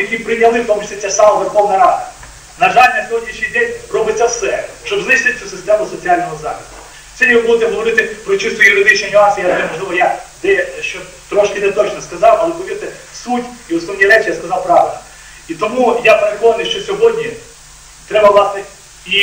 які прийняли в тому числі ця сама Верховна Рада. На жаль, на сьогоднішній день робиться все, щоб знищити цю систему соціального захисту. Сьогодні ви будете говорити про чисто юридичні нюанси, я можливо, я де що трошки не точно сказав, але повірте, суть і основні речі я сказав правильно. І тому я переконаний, що сьогодні треба, власне, і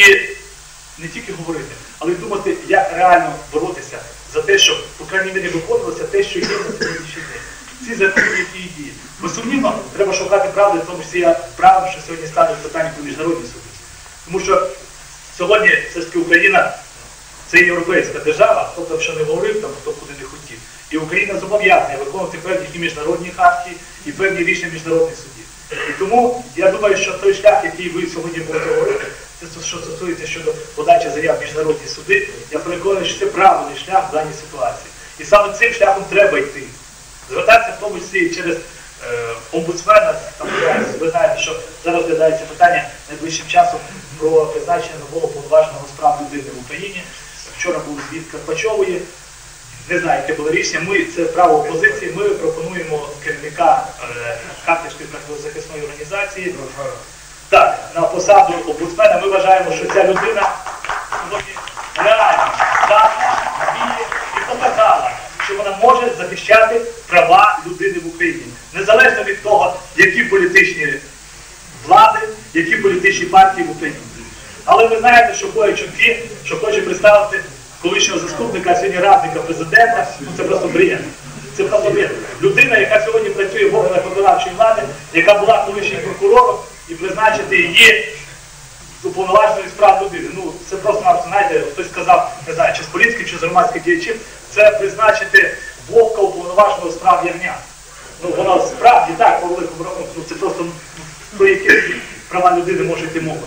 не тільки говорити, але й думати, як реально боротися за те, щоб, по крайній мірі, виконувалося те, що є на сьогоднішній день. Ці закони, які діють. Безсумнівно, треба шукати правди, в тому числі я правильно, що сьогодні ставлять питання про міжнародні суди. Тому що сьогодні все ж таки Україна це європейська держава, хто там що не говорив, там хто куди не хотів. І Україна зобов'язана виконувати певні і міжнародні хартії, і певні рішення міжнародних судів. І тому я думаю, що той шлях, який ви сьогодні будете говорити, це що стосується щодо подачі заяв в міжнародні суди, я переконаний, що це правильний шлях в даній ситуації. І саме цим шляхом треба йти. Звертатися в тому числі через омбудсмена, там, ви знаєте, що зараз розглядається питання найближчим часом про призначення нового повноваженого з прав людини в Україні. Вчора був звіт Карпачової. Не знаю, яке було рішення. Ми це право опозиції. Ми пропонуємо керівника е, Харківської правозахисної організації. Так, на посаду омбудсмена ми вважаємо, що ця людина реально здатна, вміє і показала, що вона може захищати права людини в Україні. Незалежно від того, які політичні влади, які політичні партії в Україні. Але ви знаєте, що ходять чутки, що хоче представити колишнього заступника, а сьогодні радника президента, ну це просто бред. Це просто бред. Людина, яка сьогодні працює в органах виконавчої влади, яка була колишнім прокурором, і призначити її уповноваженою справ людини. Ну, це просто знаєте, хтось сказав, не знаю, чи з політиків, чи з громадських діячів, це призначити Вовка уповноваженого справ Ягня. Ну, воно справді так, по великому рахунку, ну, це просто про які права людини може йти мова.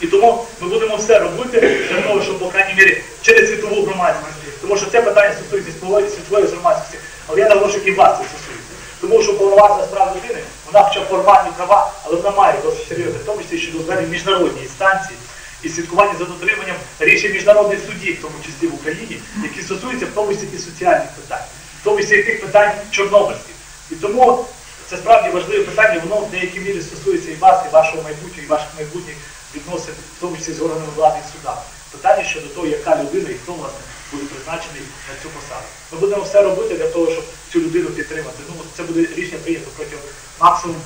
І тому ми будемо все робити для того, щоб, по крайній мірі, через світову громадськість. Тому що це питання стосується світової, громадськості, але я наголошую, і вас це стосується. Тому що повноважена справа людини, вона хоча формальні права, але вона має досить серйозне, в тому числі щодо звернень міжнародні інстанції і слідкування за дотриманням рішень міжнародних судів, в тому числі в Україні, які стосуються в тому числі і соціальних питань, в тому числі і тих питань чорнобильських. І тому це справді важливе питання, воно в деякій мірі стосується і вас, і вашого майбутнього, і ваших майбутніх відносин, в тому числі з органами влади і судами. Питання щодо того, яка людина і хто власне буде призначений на цю посаду. Ми будемо все робити для того, щоб цю людину підтримати. Ну, це буде рішення прийнято протягом максимум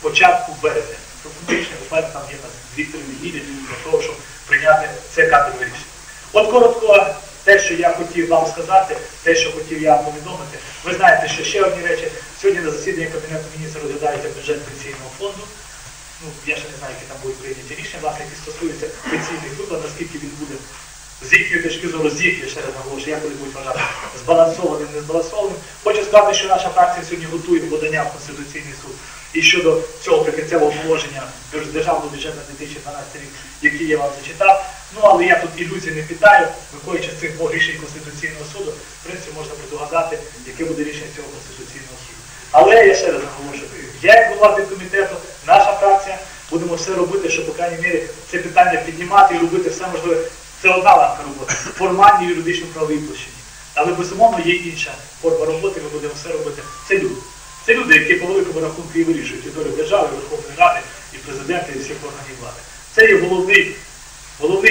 початку березня. Тобто рішення буквально там є на 2-3 неділі для того, щоб прийняти це кадрове рішення. От коротко, те, що я хотів вам сказати, те, що хотів я повідомити. Ви знаєте, що ще одні речі. Сьогодні на засіданні Кабінету міністрів розглядається бюджет пенсійного фонду. Ну, я ще не знаю, які там будуть прийняті рішення, власне, які стосуються пенсійних виплат, наскільки він буде з їхньої точки зору, з їхньої, ще раз наголошую, як вони будуть вважати, збалансованим, не збалансованим. Хочу сказати, що наша фракція сьогодні готує подання в Конституційний суд і щодо цього прикінцевого положення державного бюджету на 2012 рік, який я вам зачитав. Ну, але я тут ілюзій не питаю, виходячи з цих двох рішень Конституційного суду, в принципі, можна предугадати, яке буде рішення цього Конституційного суду. Але я ще раз наголошую, я як голова підкомітету, наша фракція, будемо все робити, щоб, по крайній мірі, це питання піднімати і робити все можливе. Це одна ланка роботи, формальні юридично правові площині. Але безумовно є інша форма роботи, ми будемо все робити. Це люди. Це люди, які по великому рахунку і вирішують держави, і Верховної Ради, і президента, і всіх органів влади. Це є головний,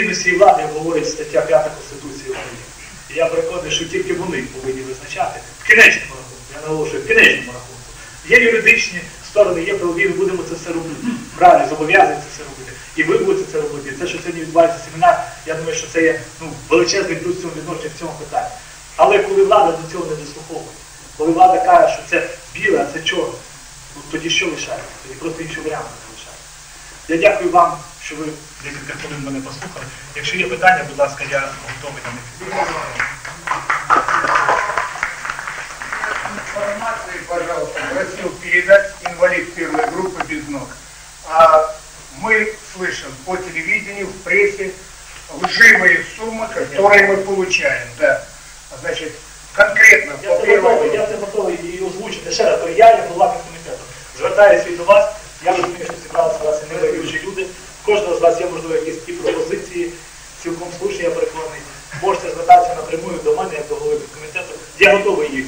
носій влади, говорить стаття 5 Конституції України. І я переконаний, що тільки вони повинні визначати в кінечному рахунку, я наголошую, в кінечному рахунку. Є юридичні сторони, є правові, ми будемо це все робити. Правильно, зобов'язані це все робити. І ви будете це робити. Те, що сьогодні відбувається семінар, я думаю, що це є ну, величезний плюс в цьому відношенні в цьому питанні. Але коли влада до цього не дослуховує, коли влада каже, що це біле, а це чорне, ну, тоді що лишається? Тоді просто іншого варіанту не лишається. Я дякую вам, що ви декілька хвилин мене послухали. Якщо є питання, будь ласка, я готовий на них відповісти. информации, пожалуйста, просил передать инвалид первой группы без ног. А мы слышим по телевидению, в прессе лживые суммы, которые мы получаем. Да. Значит, конкретно Я по це первой готовий, я группе. це готовий і озвучити ще раз, то я як голова підкомітету. Звертаюся і до вас, я розумію, що Кожного з вас є, можливо, якісь ті пропозиції, цілком слушні, я переконаний. Можете звертатися напрямую до мене, як до голови підкомітету. Я готовий їх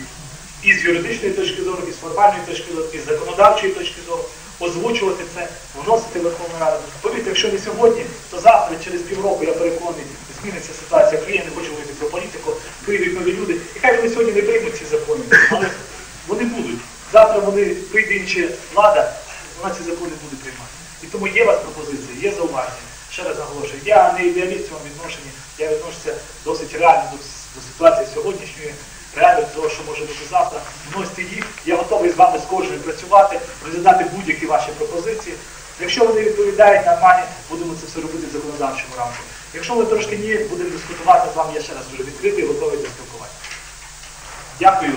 і з юридичної точки зору, і з формальної точки зору, і з законодавчої точки зору озвучувати це, вносити Верховну Раду. Повірте, якщо не сьогодні, то завтра, через півроку, я переконаний, зміниться ситуація в країні, не хочу говорити про політику, прийдуть нові люди. І хай вони сьогодні не приймуть ці закони, але вони будуть. Завтра вони прийде інша влада, вона ці закони буде приймати. І тому є у вас пропозиції, є зауваження. Ще раз наголошую, я не ідеаліст в цьому відношенні, я відношуся досить реально до, до ситуації сьогоднішньої, реально до того, що може бути завтра. Вносьте їх, я готовий з вами з кожною працювати, розглядати будь-які ваші пропозиції. Якщо вони відповідають нормально, будемо це все робити в законодавчому рамку. Якщо ви трошки ні, будемо дискутувати з вами, я ще раз дуже відкритий, готовий до спілкування. Дякую.